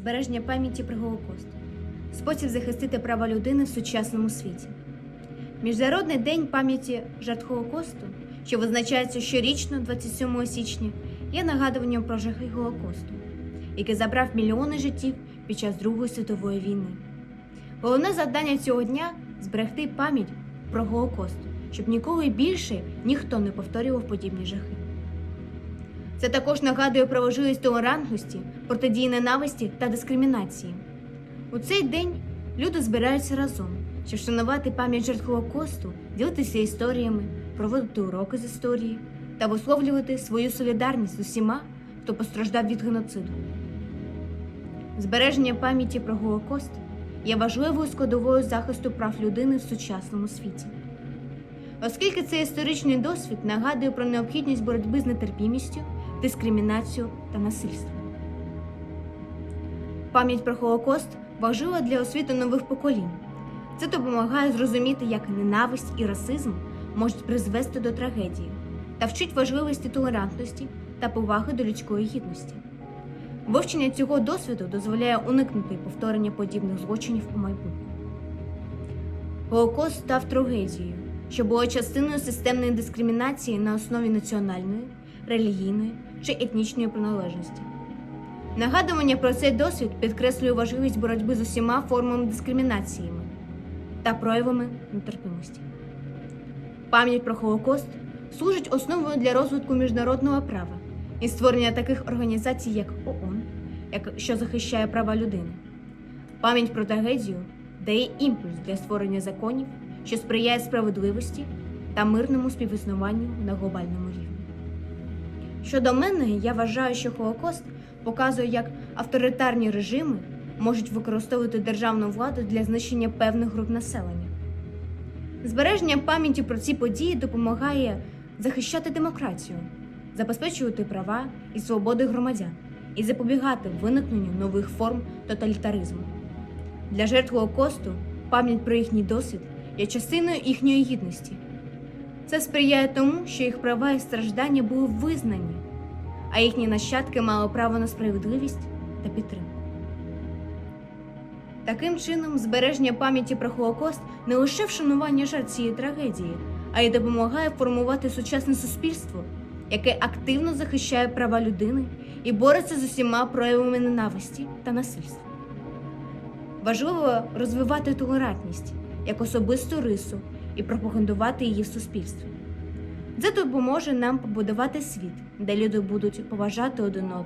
збереження пам'яті про Голокост, спосіб захистити права людини в сучасному світі. Міжнародний день пам'яті жертв Голокосту, що визначається щорічно 27 січня, є нагадуванням про жахи Голокосту, який забрав мільйони життів під час Другої світової війни. Головне завдання цього дня зберегти пам'ять про Голокост, щоб ніколи більше ніхто не повторював подібні жахи. Це також нагадує про важливість толерантності, протидії ненависті та дискримінації. У цей день люди збираються разом, щоб вшанувати пам'ять жертв Голокосту, ділитися історіями, проводити уроки з історії та висловлювати свою солідарність з усіма, хто постраждав від геноциду. Збереження пам'яті про Голокост є важливою складовою захисту прав людини в сучасному світі. Оскільки цей історичний досвід нагадує про необхідність боротьби з нетерпімістю, дискримінацією та насильством. Пам'ять про Холокост важлива для освіти нових поколінь. Це допомагає зрозуміти, як ненависть і расизм можуть призвести до трагедії та вчить важливості толерантності та поваги до людської гідності. Вивчення цього досвіду дозволяє уникнути повторення подібних злочинів у майбутньому. Голокост став трагедією, що була частиною системної дискримінації на основі національної, релігійної чи етнічної приналежності. Нагадування про цей досвід підкреслює важливість боротьби з усіма формами дискримінаціями та проявами нетерпимості. Пам'ять про Холокост служить основою для розвитку міжнародного права і створення таких організацій, як ООН, що захищає права людини. Пам'ять про трагедію дає імпульс для створення законів, що сприяє справедливості та мирному співіснуванню на глобальному рівні. Щодо мене, я вважаю, що Холокост показує, як авторитарні режими можуть використовувати державну владу для знищення певних груп населення. Збереження пам'яті про ці події допомагає захищати демократію, забезпечувати права і свободи громадян і запобігати виникненню нових форм тоталітаризму. Для жертв Голокосту пам'ять про їхній досвід є частиною їхньої гідності. Це сприяє тому, що їх права і страждання були визнані, а їхні нащадки мали право на справедливість та підтримку. Таким чином, збереження пам'яті про Холокост не лише вшанування жертв цієї трагедії, а й допомагає формувати сучасне суспільство, яке активно захищає права людини і бореться з усіма проявами ненависті та насильства. Важливо розвивати толерантність як особисту рису і пропагандувати її в суспільстві. Це допоможе нам побудувати світ, де люди будуть поважати один одного.